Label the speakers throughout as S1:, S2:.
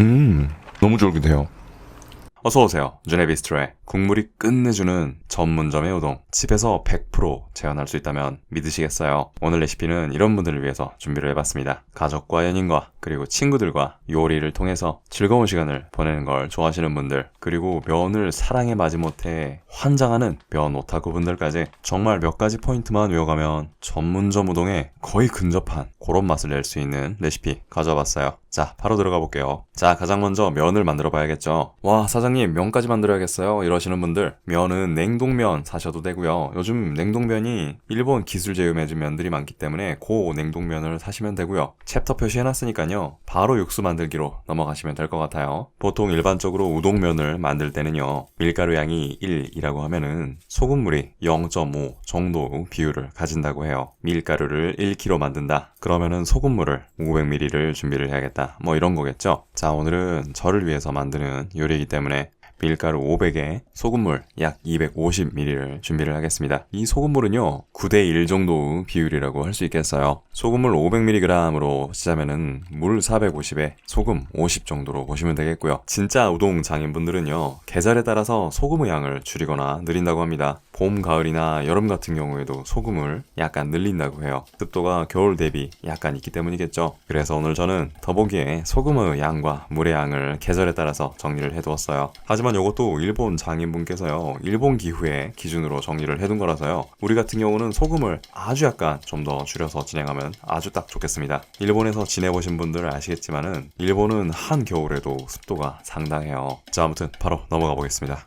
S1: 음, 너무 쫄깃해요.
S2: 어서 오세요. 주네비스트로의 국물이 끝내주는 전문점의 우동. 집에서 100% 재현할 수 있다면 믿으시겠어요? 오늘 레시피는 이런 분들을 위해서 준비를 해봤습니다. 가족과 연인과 그리고 친구들과 요리를 통해서 즐거운 시간을 보내는 걸 좋아하시는 분들 그리고 면을 사랑에 마지못해 환장하는 면 오타쿠 분들까지 정말 몇 가지 포인트만 외워가면 전문점 우동에 거의 근접한 그런 맛을 낼 수 있는 레시피 가져와봤어요. 자, 바로 들어가 볼게요. 자, 가장 먼저 면을 만들어 봐야겠죠. 와, 사장님, 면까지 만들어야겠어요. 이 러시는 분들, 면은 냉동면 사셔도 되고요. 요즘 냉동면이 일본 기술 제휴해준 면들이 많기 때문에 고 냉동면을 사시면 되고요. 챕터 표시해놨으니까요. 바로 육수 만들기로 넘어가시면 될 것 같아요. 보통 일반적으로 우동면을 만들 때는요. 밀가루 양이 1이라고 하면은 소금물이 0.5 정도 비율을 가진다고 해요. 밀가루를 1kg 만든다. 그러면은 소금물을 500ml를 준비를 해야겠다. 뭐 이런 거겠죠. 자, 오늘은 저를 위해서 만드는 요리이기 때문에 밀가루 500에 소금물 약 250ml를 준비를 하겠습니다. 이 소금물은요, 9대1 정도 비율이라고 할 수 있겠어요. 소금물 500mg으로 쓰자면은 물 450에 소금 50 정도로 보시면 되겠고요. 진짜 우동 장인분들은요, 계절에 따라서 소금의 양을 줄이거나 늘린다고 합니다. 봄, 가을이나 여름 같은 경우에도 소금을 약간 늘린다고 해요. 습도가 겨울 대비 약간 있기 때문이겠죠. 그래서 오늘 저는 더보기에 소금의 양과 물의 양을 계절에 따라서 정리를 해두었어요. 하지만 이것도 일본 장인분께서요, 일본 기후에 기준으로 정리를 해둔 거라서요. 우리 같은 경우는 소금을 아주 약간 좀 더 줄여서 진행하면 아주 딱 좋겠습니다. 일본에서 지내보신 분들은 아시겠지만은 일본은 한 겨울에도 습도가 상당해요. 자, 아무튼 바로 넘어가 보겠습니다.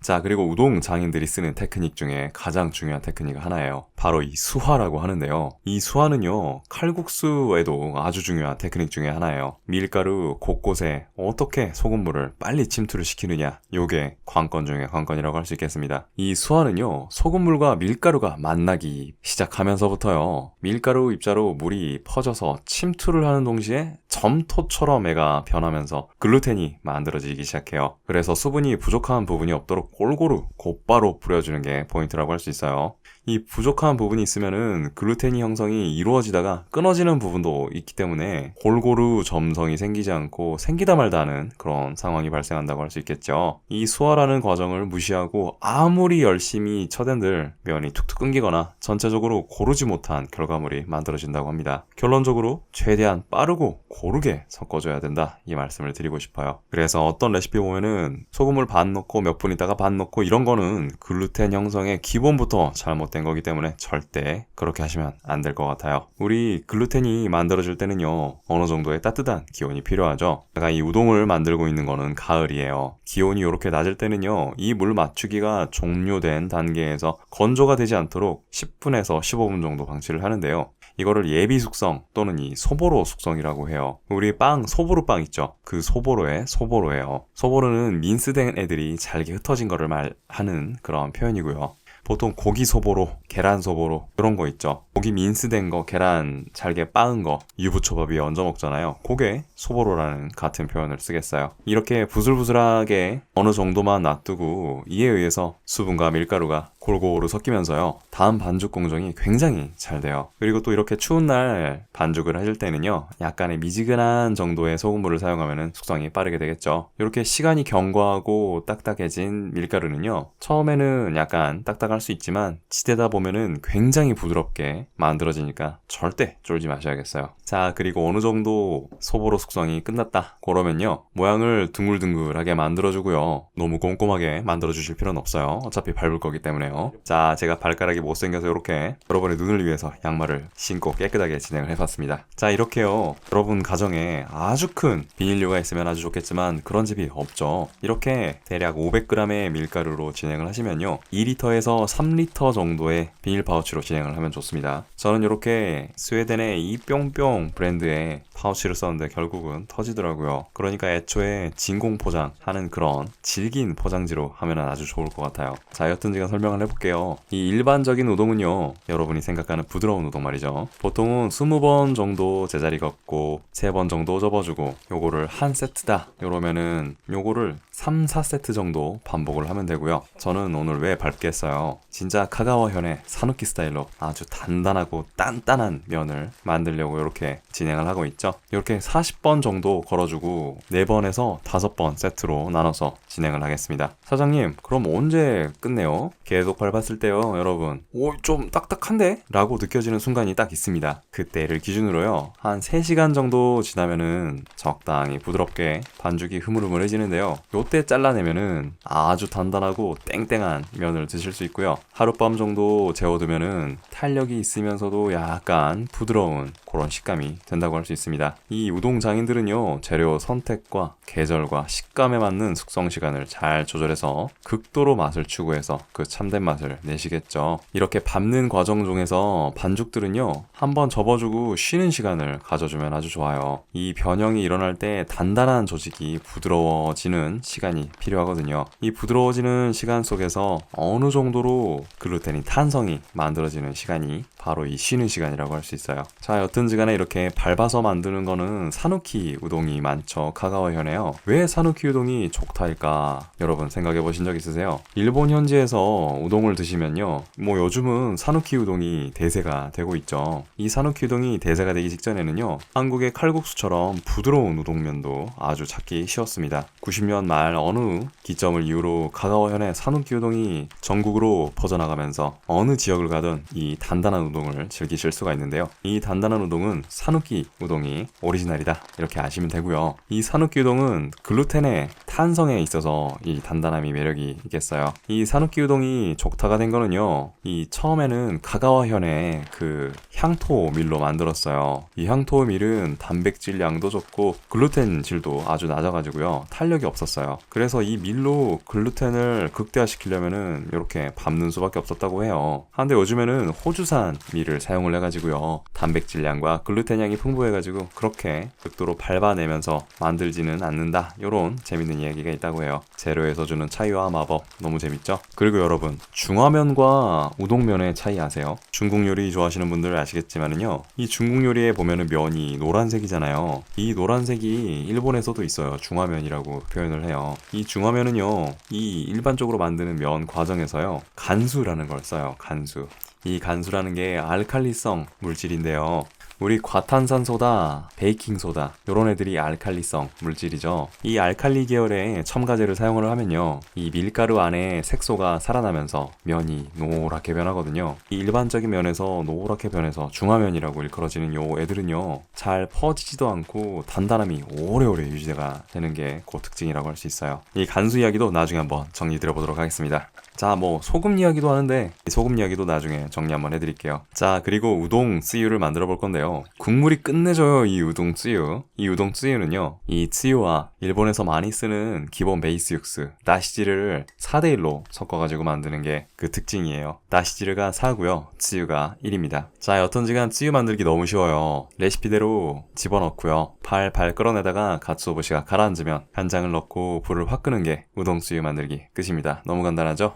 S2: 자, 그리고 우동 장인들이 쓰는 테크닉 중에 가장 중요한 테크닉 하나예요. 바로 이 수화라고 하는데요. 이 수화는요, 칼국수에도 아주 중요한 테크닉 중에 하나예요. 밀가루 곳곳에 어떻게 소금물을 빨리 침투를 시키느냐. 요게 관건 중에 관건이라고 할 수 있겠습니다. 이 수화는요, 소금물과 밀가루가 만나기 시작하면서부터요, 밀가루 입자로 물이 퍼져서 침투를 하는 동시에 점토처럼 애가 변하면서 글루텐이 만들어지기 시작해요. 그래서 수분이 부족한 부분이 없도록 골고루 곧바로 뿌려주는 게 포인트라고 할 수 있어요. 이 부족한 부분이 있으면은 글루텐이 형성이 이루어지다가 끊어지는 부분도 있기 때문에 골고루 점성이 생기지 않고 생기다 말다 하는 그런 상황이 발생한다고 할 수 있겠죠. 이 수화라는 과정을 무시하고 아무리 열심히 쳐댄들 면이 툭툭 끊기거나 전체적으로 고르지 못한 결과물이 만들어진다고 합니다. 결론적으로 최대한 빠르고 고르게 섞어줘야 된다 이 말씀을 드리고 싶어요. 그래서 어떤 레시피 보면은 소금을 반 넣고 몇 분 있다가 반 넣고 이런 거는 글루텐 형성의 기본부터 잘못된 거기 때문에 절대 그렇게 하시면 안 될 것 같아요. 우리 글루텐이 만들어질 때는요 어느 정도의 따뜻한 기온이 필요하죠. 제가 이 우동을 만들고 있는 거는 가을이에요. 기온이 이렇게 낮을 때는요 이 물 맞추기가 종료된 단계에서 건조가 되지 않도록 10분에서 15분 정도 방치를 하는데요. 이거를 예비 숙성 또는 이 소보로 숙성이라고 해요. 우리 빵 소보로 빵 있죠. 그 소보로의 소보로예요. 소보로는 민스된 애들이 잘게 흩어진 거를 말하는 그런 표현이고요. 보통 고기 소보로, 계란 소보로 그런 거 있죠. 고기 민스된 거, 계란 잘게 빻은 거 유부초밥 위에 얹어 먹잖아요. 그게 소보로라는 같은 표현을 쓰겠어요. 이렇게 부슬부슬하게 어느 정도만 놔두고 이에 의해서 수분과 밀가루가 골고루 섞이면서요. 다음 반죽 공정이 굉장히 잘 돼요. 그리고 또 이렇게 추운 날 반죽을 하실 때는요. 약간의 미지근한 정도의 소금물을 사용하면 숙성이 빠르게 되겠죠. 이렇게 시간이 경과하고 딱딱해진 밀가루는요. 처음에는 약간 딱딱할 수 있지만 치대다 보면은 굉장히 부드럽게 만들어지니까 절대 쫄지 마셔야겠어요. 자, 그리고 어느 정도 소보로 숙성이 끝났다. 그러면요. 모양을 둥글둥글하게 만들어주고요. 너무 꼼꼼하게 만들어주실 필요는 없어요. 어차피 밟을 거기 때문에요. 자, 제가 발가락이 못생겨서 이렇게 여러분의 눈을 위해서 양말을 신고 깨끗하게 진행을 해봤습니다. 자, 이렇게요. 여러분 가정에 아주 큰 비닐류가 있으면 아주 좋겠지만 그런 집이 없죠. 이렇게 대략 500g의 밀가루로 진행을 하시면요. 2리터에서 3리터 정도의 비닐 파우치로 진행을 하면 좋습니다. 저는 이렇게 스웨덴의 이 뿅뿅 브랜드의 파우치를 썼는데 결국은 터지더라고요. 그러니까 애초에 진공 포장하는 그런 질긴 포장지로 하면 아주 좋을 것 같아요. 자, 여튼 제가 설명을 해볼게요. 이 일반적인 우동은요, 여러분이 생각하는 부드러운 우동 말이죠. 보통은 20번 정도 제자리 걷고 3번 정도 접어주고 요거를 한 세트다. 요러면은 요거를 3, 4세트 정도 반복을 하면 되고요. 저는 오늘 왜 밟게 했어요? 진짜 카가와 현의 사누키 스타일로 아주 단단하고 단단한 면을 만들려고 이렇게 진행을 하고 있죠. 이렇게 40번 정도 걸어주고 4번에서 5번 세트로 나눠서 진행을 하겠습니다. 사장님, 그럼 언제 끝내요? 계속 밟았을 때요, 여러분. 오, 좀 딱딱한데? 라고 느껴지는 순간이 딱 있습니다. 그때를 기준으로요, 한 3시간 정도 지나면은 적당히 부드럽게 반죽이 흐물흐물해지는데요. 요때 잘라내면은 아주 단단하고 땡땡한 면을 드실 수 있고요. 하룻밤 정도 재워두면은 탄력이 있으면서도 약간 부드러운 그런 식감이 된다고 할 수 있습니다. 이 우동 장인들은요, 재료 선택과 계절과 식감에 맞는 숙성 시간을 잘 조절해서 극도로 맛을 추구해서 그 참된 맛을 내시겠죠. 이렇게 밟는 과정 중에서 반죽들은요, 한번 접어주고 쉬는 시간을 가져주면 아주 좋아요. 이 변형이 일어날 때 단단한 조직이 부드러워지는 시간이 필요하거든요. 이 부드러워지는 시간 속에서 어느 정도로 글루텐이 탄성이 만들어지는 시간이 바로 이 쉬는 시간이라고 할 수 있어요. 자, 여튼지 간에 이렇게 밟아서 만드는 거는 사누키 우동이 많죠. 카가와 현에요. 왜 사누키 우동이 좋다일까? 여러분 생각해 보신 적 있으세요? 일본 현지에서 우동을 드시면요. 뭐 요즘은 사누키 우동이 대세가 되고 있죠. 이 사누키 우동이 대세가 되기 직전에는요. 한국의 칼국수처럼 부드러운 우동면도 아주 찾기 쉬웠습니다. 90년 말 어느 기점을 이유로 카가와현의 사누키 우동이 전국으로 퍼져나가면서 어느 지역을 가든 이 단단한 우동을 즐기실 수가 있는데요. 이 단단한 우동은 사누키 우동이 오리지널이다. 이렇게 아시면 되고요. 이 사누키 우동은 글루텐의 탄성에 있어서 이 단단함이 매력이 있겠어요. 이 사누키 우동이 족타가 된 거는요. 이 처음에는 카가와현의 그 향토 밀로 만들었어요. 이 향토 밀은 단백질 양도 좋고 글루텐 질도 아주 낮아가지고요. 탄력이 없었어요. 그래서 이 밀로 글루텐을 극대화시키려면은 이렇게 밟는 수밖에 없었다고 해요. 한데 요즘에는 호주산 밀을 사용을 해가지고요. 단백질 양과 글루텐 양이 풍부해가지고 그렇게 극도로 밟아내면서 만들지는 않는다. 요런 재밌는 이야기가 있다고 해요. 재료에서 주는 차이와 마법 너무 재밌죠? 그리고 여러분 중화면과 우동면의 차이 아세요? 중국 요리 좋아하시는 분들 아시겠지만은요. 이 중국 요리에 보면은 면이 노란색이잖아요. 이 노란색이 일본에서도 있어요. 중화면이라고 표현을 해요. 이 중화면은요. 이 일반적으로 만드는 면 과정에서요. 간수라는 걸 써요. 간수. 이 간수라는 게 알칼리성 물질인데요. 우리 과탄산소다, 베이킹소다 이런 애들이 알칼리성 물질이죠. 이 알칼리 계열의 첨가제를 사용을 하면요. 이 밀가루 안에 색소가 살아나면서 면이 노랗게 변하거든요. 이 일반적인 면에서 노랗게 변해서 중화면이라고 일컬어지는 요 애들은요. 잘 퍼지지도 않고 단단함이 오래오래 유지가 되는 게 그 특징이라고 할 수 있어요. 이 간수 이야기도 나중에 한번 정리 드려보도록 하겠습니다. 자, 뭐 소금 이야기도 하는데 이 소금 이야기도 나중에 정리 한번 해드릴게요. 자, 그리고 우동 쯔유를 만들어 볼 건데요. 국물이 끝내줘요, 이 우동 쯔유. 이 우동 쯔유는요, 이 쯔유와 일본에서 많이 쓰는 기본 베이스 육수 나시지를 4대1로 섞어가지고 만드는 게 그 특징이에요. 나시지르가 4고요, 쯔유가 1입니다. 자, 여튼지간 쯔유 만들기 너무 쉬워요. 레시피대로 집어넣고요. 팔팔 끓어내다가 갓수오부시가 가라앉으면 간장을 넣고 불을 확 끄는 게 우동 쯔유 만들기 끝입니다. 너무 간단하죠?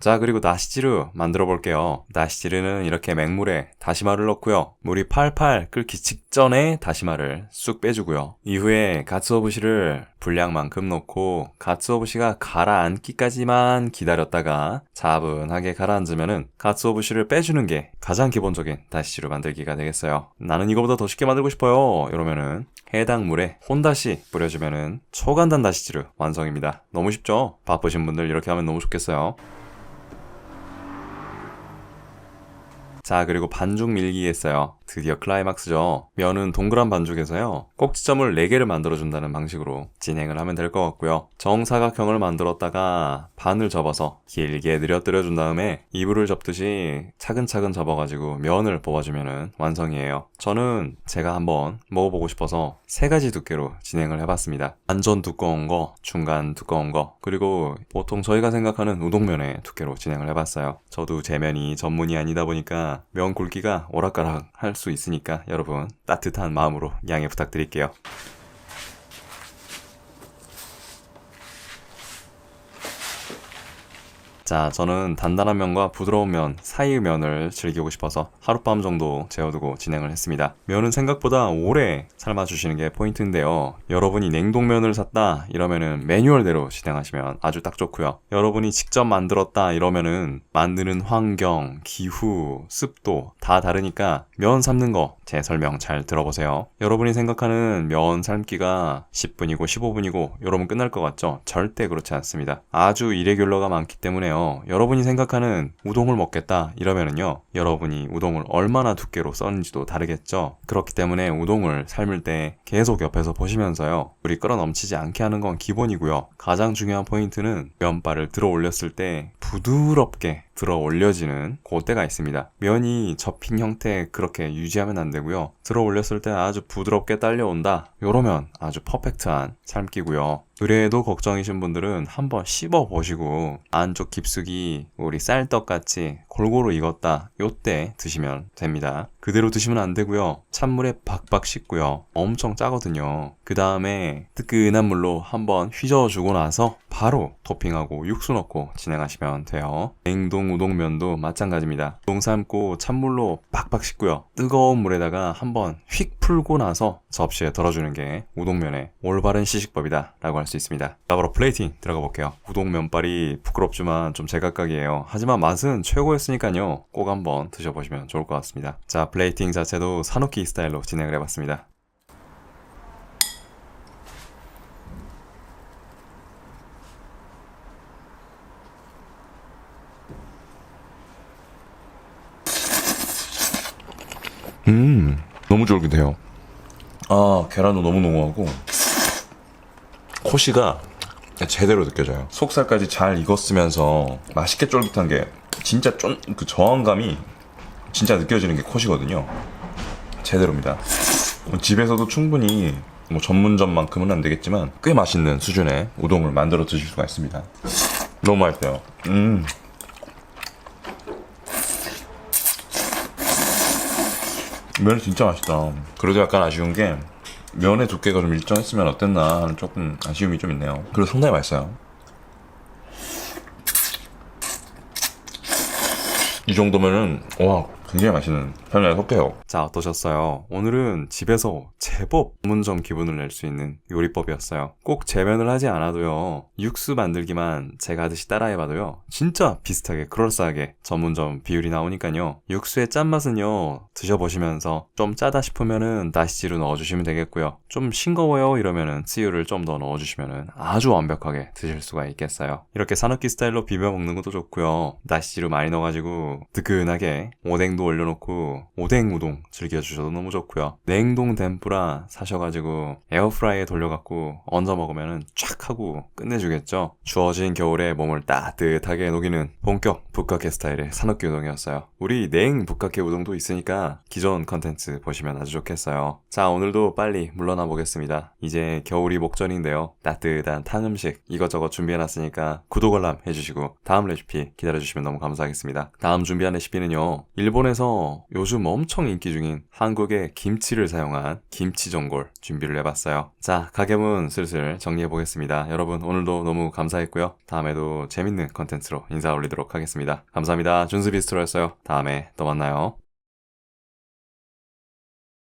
S2: 자, 그리고 나시지르 만들어 볼게요. 나시지르는 이렇게 맹물에 다시마를 넣고요. 물이 팔팔 끓기 직전에 다시마를 쑥 빼주고요. 이후에 가츠오부시를 분량만큼 넣고 가츠오부시가 가라앉기까지만 기다렸다가 차분하게 가라앉으면은 가츠오부시를 빼주는 게 가장 기본적인 다시지르 만들기가 되겠어요. 나는 이거보다 더 쉽게 만들고 싶어요. 이러면은 해당 물에 혼다시 뿌려주면은 초간단 다시지르 완성입니다. 너무 쉽죠? 바쁘신 분들 이렇게 하면 너무 좋겠어요. 자, 그리고 반죽 밀기 했어요. 드디어 클라이막스죠. 면은 동그란 반죽에서요. 꼭지점을 4개를 만들어준다는 방식으로 진행을 하면 될 것 같고요. 정사각형을 만들었다가 반을 접어서 길게 늘어뜨려 준 다음에 이불을 접듯이 차근차근 접어가지고 면을 뽑아주면 완성이에요. 저는 제가 한번 먹어보고 싶어서 세 가지 두께로 진행을 해봤습니다. 완전 두꺼운 거, 중간 두꺼운 거, 그리고 보통 저희가 생각하는 우동면의 두께로 진행을 해봤어요. 저도 제 면이 전문이 아니다 보니까 면 굵기가 오락가락 할수 있으니까 여러분 따뜻한 마음으로 양해 부탁드릴게요. 자, 저는 단단한 면과 부드러운 면 사이의 면을 즐기고 싶어서 하룻밤 정도 재워두고 진행을 했습니다. 면은 생각보다 오래 삶아주시는 게 포인트인데요. 여러분이 냉동면을 샀다 이러면은 매뉴얼대로 진행하시면 아주 딱 좋고요. 여러분이 직접 만들었다 이러면은 만드는 환경, 기후, 습도 다 다르니까 면 삶는 거 제 설명 잘 들어보세요. 여러분이 생각하는 면 삶기가 10분이고 15분이고 여러분 끝날 것 같죠? 절대 그렇지 않습니다. 아주 이레귤러가 많기 때문에요. 여러분이 생각하는 우동을 먹겠다 이러면은요. 여러분이 우동을 얼마나 두께로 써는지도 다르겠죠. 그렇기 때문에 우동을 삶을 때 계속 옆에서 보시면서요. 물이 끓어 넘치지 않게 하는 건 기본이고요. 가장 중요한 포인트는 면발을 들어 올렸을 때 부드럽게 들어 올려지는 그때가 있습니다. 면이 접힌 형태 그렇게 유지하면 안 되고요. 들어 올렸을 때 아주 부드럽게 딸려온다. 요러면 아주 퍼펙트한 삶기고요. 그래도 걱정이신 분들은 한번 씹어 보시고 안쪽 깊숙이 우리 쌀떡 같이 골고루 익었다. 요때 드시면 됩니다. 그대로 드시면 안 되고요. 찬물에 박박 씻고요. 엄청 짜거든요. 그 다음에 뜨끈한 물로 한번 휘저어주고 나서 바로 토핑하고 육수 넣고 진행하시면 돼요. 냉동 우동면도 마찬가지입니다. 우동 삶고 찬물로 박박 씻고요. 뜨거운 물에다가 한번 휙 풀고 나서 접시에 덜어주는 게 우동면의 올바른 시식법이다 라고 할 수 있습니다. 자, 바로 플레이팅 들어가 볼게요. 우동 면발이 부끄럽지만 좀 제각각이에요. 하지만 맛은 최고였으니까요. 꼭 한번 드셔보시면 좋을 것 같습니다. 자, 플레이팅 자체도 사누키 스타일로 진행을 해봤습니다.
S1: 음, 너무 쫄깃해요. 아, 계란도 너무 농후하고 코시가 제대로 느껴져요. 속살까지 잘 익었으면서 맛있게 쫄깃한 게 진짜 쫀, 그 저항감이 진짜 느껴지는 게 코시거든요. 제대로입니다. 뭐 집에서도 충분히 뭐 전문점만큼은 안 되겠지만 꽤 맛있는 수준의 우동을 만들어 드실 수가 있습니다. 너무 맛있어요. 음. 면이 진짜 맛있다. 그래도 약간 아쉬운 게 면의 두께가 좀 일정했으면 어땠나 하는 조금 아쉬움이 좀 있네요. 그리고 상당히 맛있어요. 이 정도면은 와 굉장히 맛있는 편에 속해요.
S2: 자, 어떠셨어요? 오늘은 집에서 제법 전문점 기분을 낼 수 있는 요리법이었어요. 꼭 재면을 하지 않아도요. 육수 만들기만 제가 하듯이 따라해봐도요. 진짜 비슷하게 그럴싸하게 전문점 비율이 나오니까요. 육수의 짠맛은요. 드셔보시면서 좀 짜다 싶으면은 다시지로 넣어주시면 되겠고요. 좀 싱거워요 이러면은 찌유를 좀 더 넣어주시면은 아주 완벽하게 드실 수가 있겠어요. 이렇게 산업기 스타일로 비벼 먹는 것도 좋고요. 다시지로 많이 넣어가지고 뜨끈하게 오뎅 도 올려놓고 오뎅 우동 즐겨주셔도 너무 좋고요. 냉동 덴뿌라 사셔가지고 에어프라이에 돌려갖고 얹어 먹으면 쫙 하고 끝내주겠죠. 추워진 겨울에 몸을 따뜻하게 녹이는 본격 북카케 스타일의 산업기 우동이었어요. 우리 냉 북카케 우동도 있으니까 기존 컨텐츠 보시면 아주 좋겠어요. 자 오늘도 빨리 물러나 보겠습니다. 이제 겨울이 목전인데요. 따뜻한 탕 음식 이것저것 준비해놨으니까 구독 알람 해주시고 다음 레시피 기다려주시면 너무 감사하겠습니다. 다음 준비한 레시피는요. 일본에 서 요즘 엄청 인기 중인 한국의 김치를 사용한 김치전골 준비를 해봤어요. 자, 가게문 슬슬 정리해보겠습니다. 여러분, 오늘도 너무 감사했고요. 다음에도 재밌는 컨텐츠로 인사 올리도록 하겠습니다. 감사합니다. 준수비스트로였어요. 다음에 또 만나요.